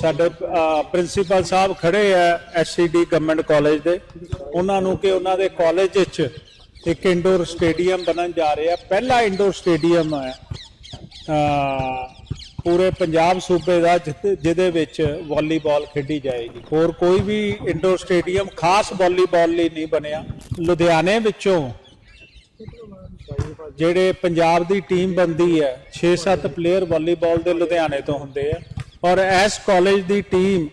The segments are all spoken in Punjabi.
ਸਾਡੇ ਪ੍ਰਿੰਸੀਪਲ ਸਾਹਿਬ ਖੜੇ ਆ ਐਸਸੀਡੀ ਗਵਰਨਮੈਂਟ ਕਾਲਜ ਦੇ। ਉਹਨਾਂ ਨੂੰ ਕਿ ਉਹਨਾਂ ਦੇ ਕਾਲਜ ਵਿੱਚ ਇੱਕ ਇਨਡੋਰ ਸਟੇਡੀਅਮ ਬਣਨ ਜਾ ਰਿਹਾ। ਪਹਿਲਾ ਇਨਡੋਰ ਸਟੇਡੀਅਮ ਹੈ ਪੂਰੇ ਪੰਜਾਬ ਸੂਬੇ ਦਾ, ਜਿੱਥੇ- ਜਿਹਦੇ ਵਿੱਚ ਵਾਲੀਬਾਲ ਖੇਡੀ ਜਾਏਗੀ। ਹੋਰ ਕੋਈ ਵੀ ਇੰਡੋਰ ਸਟੇਡੀਅਮ ਖਾਸ ਵਾਲੀਬਾਲ ਲਈ ਨਹੀਂ ਬਣਿਆ। ਲੁਧਿਆਣੇ ਵਿੱਚੋਂ ਜਿਹੜੇ ਪੰਜਾਬ ਦੀ ਟੀਮ ਬੰਦੀ ਹੈ 6-7 ਪਲੇਅਰ ਵਾਲੀਬਾਲ ਦੇ ਲੁਧਿਆਣੇ ਤੋਂ ਹੁੰਦੇ ਆ। ਔਰ ਇਸ ਕਾਲਜ ਦੀ ਟੀਮ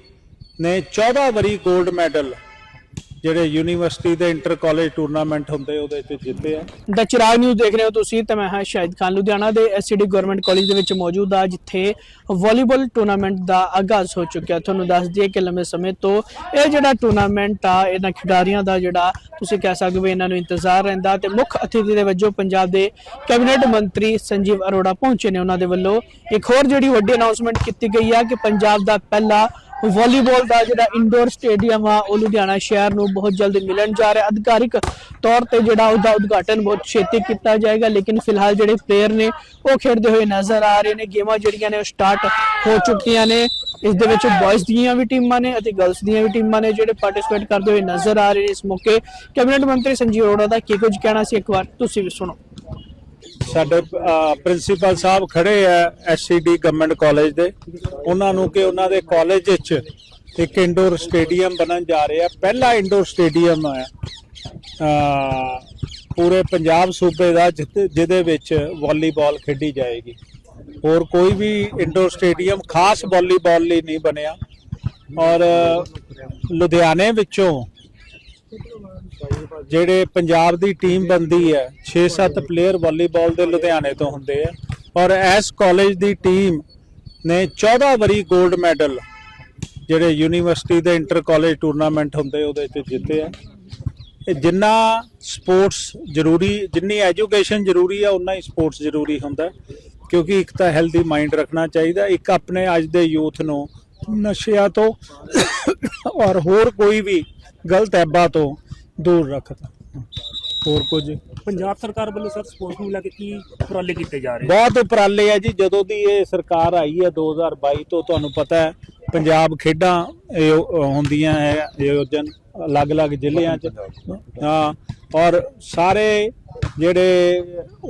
ਨੇ 14 ਵਾਰੀ 골ਡ ਮੈਡਲ ਜਿਹੜੇ ਯੂਨੀਵਰਸਿਟੀ ਦੇ ਇੰਟਰ ਕਾਲਜ ਟੂਰਨਾਮੈਂਟ ਹੁੰਦੇ, ਉਹਦੇ ਵਿੱਚ ਜਿੱਤੇ ਆ। ਦਾ ਚਿਰਾਗ ਨਿਊਜ਼ ਦੇਖ ਰਹੇ ਹੋ ਤੁਸੀਂ ਤੇ ਮੈਂ ਹਾਂ ਸ਼ਾਹਿਦ ਖਾਨ। ਲੁਧਿਆਣਾ ਦੇ ਐਸਸੀਡੀ ਗਵਰਨਮੈਂਟ ਕਾਲਜ ਦੇ ਵਿੱਚ ਮੌਜੂਦ ਆ, ਜਿੱਥੇ ਵਾਲੀਬਾਲ ਟੂਰਨਾਮੈਂਟ ਦਾ ਆਗਾਜ਼ ਹੋ ਚੁੱਕਿਆ। ਤੁਹਾਨੂੰ ਦੱਸ ਦਈਏ ਕਿ ਲੰਮੇ ਸਮੇਂ ਤੋਂ ਇਹ ਜਿਹੜਾ ਟੂਰਨਾਮੈਂਟ ਆ, ਇਹਨਾਂ ਖਿਡਾਰੀਆਂ ਦਾ ਜਿਹੜਾ ਤੁਸੀਂ ਕਹਿ ਸਕਦੇ ਹੋ ਇਹਨਾਂ ਨੂੰ ਇੰਤਜ਼ਾਰ ਰਹਿੰਦਾ ਤੇ ਮੁੱਖ ਅਤਿਥੀ ਦੇ ਵਜੋਂ ਪੰਜਾਬ ਦੇ ਕੈਬਨਿਟ ਮੰਤਰੀ ਸੰਜੀਵ ਅਰੋੜਾ ਪਹੁੰਚੇ ਨੇ ਉਹਨਾਂ ਦੇ ਵੱਲੋਂ। ਇੱਕ ਹੋਰ ਜਿਹੜੀ ਵੱਡੀ ਅਨਾਉਂਸਮੈਂਟ ਕੀਤੀ ਗਈ ਆ ਕਿ ਪੰਜਾਬ ਦਾ ਪਹਿਲਾ ਵਾਲੀਬਾਲ ਦਾ ਜਿਹੜਾ ਇੰਡੋਰ ਸਟੇਡੀਅਮ ਆ, ਉਹ ਲੁਧਿਆਣਾ ਸ਼ਹਿਰ ਨੂੰ ਬਹੁਤ ਜਲਦ ਮਿਲਣ ਜਾ ਰਿਹਾ। ਅਧਿਕਾਰਿਕ ਤੌਰ ਤੇ ਜਿਹੜਾ ਉਹਦਾ ਉਦਘਾਟਨ ਬਹੁਤ ਛੇਤੀ ਕੀਤਾ ਜਾਏਗਾ, ਲੇਕਿਨ ਫਿਲਹਾਲ ਜਿਹੜੇ ਪਲੇਅਰ ਨੇ, ਉਹ ਖੇਡਦੇ ਹੋਏ ਨਜ਼ਰ ਆ ਰਹੇ ਨੇ। ਗੇਮਾਂ ਜਿਹੜੀਆਂ ਨੇ ਉਹ ਸਟਾਰਟ ਹੋ ਚੁੱਕੀਆਂ ਨੇ। ਇਸ ਦੇ ਵਿੱਚ ਬॉयਜ਼ ਦੀਆਂ ਵੀ ਟੀਮਾਂ ਨੇ ਅਤੇ ਗਰਲਸ ਦੀਆਂ ਵੀ ਟੀਮਾਂ ਨੇ ਜਿਹੜੇ ਪਾਰਟਿਸਿਪੇਟ ਕਰਦੇ ਹੋਏ ਨਜ਼ਰ ਆ ਰਹੇ ਨੇ ਇਸ ਮੌਕੇ। ਕੈਬਨਿਟ ਮੰਤਰੀ ਸੰਜੀਵ ਅਰੋੜਾ ਦਾ ਕੀ ਕੁਝ ਕਹਿਣਾ ਸੀ? ਇੱਕ ਵਾਰ ਤੁਸੀਂ ਵੀ ਸੁਣੋ। ਸਾਡੇ ਪ੍ਰਿੰਸੀਪਲ ਸਾਹਿਬ ਖੜੇ ਆ ਐਸਸੀਡੀ ਗਵਰਨਮੈਂਟ ਕਾਲਜ ਦੇ। ਉਹਨਾਂ ਨੂੰ ਕਿ ਉਹਨਾਂ ਦੇ ਕਾਲਜ ਵਿੱਚ ਇੱਕ ਇੰਡੋਰ ਸਟੇਡੀਅਮ ਬਣਨ ਜਾ ਰਿਹਾ ਪਹਿਲਾ ਇੰਡੋਰ ਸਟੇਡੀਅਮ ਹੈ। ਪੂਰੇ ਪੰਜਾਬ ਸੂਬੇ ਦਾ ਜਿੱਥੇ- ਜਿਹਦੇ ਵਿੱਚ ਵਾਲੀਬਾਲ ਖੇਡੀ ਜਾਏਗੀ। ਹੋਰ ਕੋਈ ਵੀ ਇੰਡੋਰ ਸਟੇਡੀਅਮ ਖਾਸ ਵਾਲੀਬਾਲ ਲਈ ਨਹੀਂ ਬਣਿਆ। ਔਰ, ਲੁਧਿਆਣੇ ਵਿੱਚੋਂ ਜਿਹੜੇ ਪੰਜਾਬ ਦੀ ਟੀਮ ਬੰਦੀ ਹੈ 6-7 ਪਲੇਅਰ ਵਾਲੀਬਾਲ ਦੇ ਲੁਧਿਆਣੇ ਤੋਂ ਹੁੰਦੇ ਆ। ਔਰ ਇਸ ਕਾਲਜ ਦੀ ਟੀਮ ਨੇ 14 ਵਾਰੀ 골ਡ ਮੈਡਲ ਜਿਹੜੇ ਯੂਨੀਵਰਸਿਟੀ ਦੇ ਇੰਟਰ ਕਾਲਜ ਟੂਰਨਾਮੈਂਟ ਹੁੰਦੇ ਉਹਦੇ ਵਿੱਚ ਜਿੱਤੇ ਆ। ਇਹ ਜਿੰਨਾ ਸਪੋਰਟਸ ਜ਼ਰੂਰੀ ਜਿੰਨੀ ਐਜੂਕੇਸ਼ਨ ਜ਼ਰੂਰੀ ਆ ਉਨਾ ਹੀ ਸਪੋਰਟਸ ਜ਼ਰੂਰੀ ਹੁੰਦਾ। ਕਿਉਂਕਿ ਇੱਕ ਤਾਂ ਹੈਲਦੀ ਮਾਈਂਡ ਰੱਖਣਾ ਚਾਹੀਦਾ ਇੱਕ ਆਪਣੇ ਅੱਜ ਦੇ ਯੂਥ ਨੂੰ ਨਸ਼ਿਆਂ ਤੋਂ ਔਰ ਹੋਰ ਕੋਈ ਵੀ ਗਲਤ ਐਬਾਂ ਤੋਂ ਦੂਰ ਰੱਖਦਾ ਹੋਰ ਕੁਝ? ਪੰਜਾਬ ਸਰਕਾਰ ਵੱਲੋਂ ਸਰ ਸਪੋਰਟਸ ਨੂੰ ਲੈ ਕੇ ਕੀ ਉਪਰਾਲੇ ਕੀਤੇ ਜਾ ਰਹੇ? ਬਹੁਤ ਉਪਰਾਲੇ ਆ ਜੀ। ਜਦੋਂ ਦੀ ਇਹ ਸਰਕਾਰ ਆਈ ਹੈ 2022 ਤੋਂ ਤੁਹਾਨੂੰ ਪਤਾ ਹੈ ਪੰਜਾਬ ਖੇਡਾਂ ਹੁੰਦੀਆਂ ਹੈ ਆਯੋਜਨ ਅਲੱਗ-ਅਲੱਗ ਜ਼ਿਲ੍ਹਿਆਂ 'ਚ। ਹਾਂ ਔਰ ਸਾਰੇ ਜਿਹੜੇ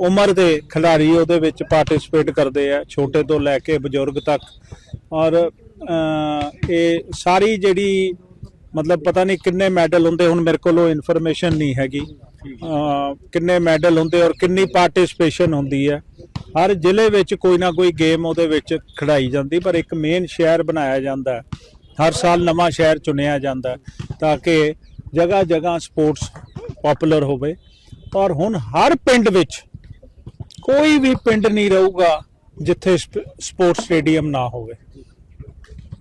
ਉਮਰ ਦੇ ਖਿਡਾਰੀ ਉਹਦੇ ਵਿੱਚ ਪਾਰਟਿਸਿਪੇਟ ਕਰਦੇ ਆ ਛੋਟੇ ਤੋਂ ਲੈ ਕੇ ਬਜ਼ੁਰਗ ਤੱਕ। ਔਰ ਇਹ ਸਾਰੀ ਜਿਹੜੀ ਮਤਲਬ ਪਤਾ ਨਹੀਂ ਕਿੰਨੇ ਮੈਡਲ ਹੁੰਦੇ, ਹੁਣ ਮੇਰੇ ਕੋਲ ਉਹ ਇਨਫੋਰਮੇਸ਼ਨ ਨਹੀਂ ਹੈਗੀ। ਕਿੰਨੇ ਮੈਡਲ ਹੁੰਦੇ ਔਰ ਕਿੰਨੀ ਪਾਰਟਿਸਿਪੇਸ਼ਨ ਹੁੰਦੀ ਹੈ। ਹਰ ਜ਼ਿਲ੍ਹੇ ਵਿੱਚ ਕੋਈ ਨਾ ਕੋਈ ਗੇਮ ਉਹਦੇ ਵਿੱਚ ਖਿਡਾਈ ਜਾਂਦੀ, ਪਰ ਇੱਕ ਮੇਨ ਸ਼ਹਿਰ ਬਣਾਇਆ ਜਾਂਦਾ ਹਰ ਸਾਲ ਨਵਾਂ ਸ਼ਹਿਰ ਚੁਣਿਆ ਜਾਂਦਾ ਤਾਂ ਕਿ ਜਗ੍ਹਾ ਜਗ੍ਹਾ ਸਪੋਰਟਸ ਪਪੂਲਰ ਹੋਵੇ। ਔਰ ਹੁਣ ਹਰ ਪਿੰਡ ਵਿੱਚ ਕੋਈ ਵੀ ਪਿੰਡ ਨਹੀਂ ਰਹੂਗਾ ਜਿੱਥੇ ਸਪੋਰਟਸ ਸਟੇਡੀਅਮ ਨਾ ਹੋਵੇ।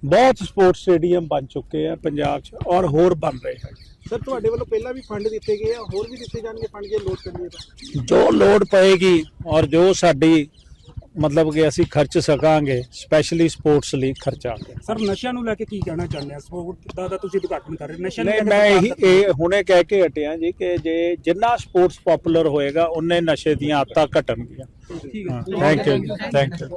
ਬਹੁਤ ਸਪੋਰਟਸ ਸਟੇਡੀਅਮ ਬਣ ਚੁੱਕੇ ਆ ਪੰਜਾਬ 'ਚ ਔਰ ਹੋਰ ਬਣ ਰਹੇ ਹਨ। ਸਰ ਤੁਹਾਡੇ ਵੱਲੋਂ ਪਹਿਲਾਂ ਵੀ ਫੰਡ ਦਿੱਤੇ ਗਏ ਆ ਹੋਰ ਵੀ ਦਿੱਤੇ ਜਾਣਗੇ ਫੰਡ ਜੇ ਲੋਡ ਕਰਨੀ ਹੈ ਤਾਂ? ਜੋ ਲੋੜ ਪਏਗੀ ਔਰ ਜੋ ਸਾਡੀ ਮਤਲਬ ਕਿ ਅਸੀਂ ਖਰਚ ਸਕਾਂਗੇ ਸਪੈਸ਼ਲੀ ਸਪੋਰਟਸ ਲਈ ਖਰਚਾਂਗੇ ਸਰ ਨਸ਼ਿਆਂ ਨੂੰ ਲੈ ਕੇ ਕੀ ਕਹਿਣਾ ਚਾਹੁੰਦੇ ਆ? ਸਪੋਰਟ ਦਾ ਤਾਂ ਤੁਸੀਂ ਉਦਘਾਟਨ ਕਰ ਰਹੇ ਨਸ਼ਿਆਂ ਨਹੀਂ ਮੈਂ ਇਹੀ ਇਹ ਹੁਣੇ ਕਹਿ ਕੇ ਹਟਿਆ ਜੀ ਕਿ ਜੇ ਜਿੰਨਾ ਸਪੋਰਟਸ ਪਪੂਲਰ ਹੋਏਗਾ ਉਨੇ ਨਸ਼ੇ ਦੀਆਂ ਆਦਤਾਂ ਘਟਣਗੀਆਂ। ਠੀਕ ਹੈ। Thank you thank you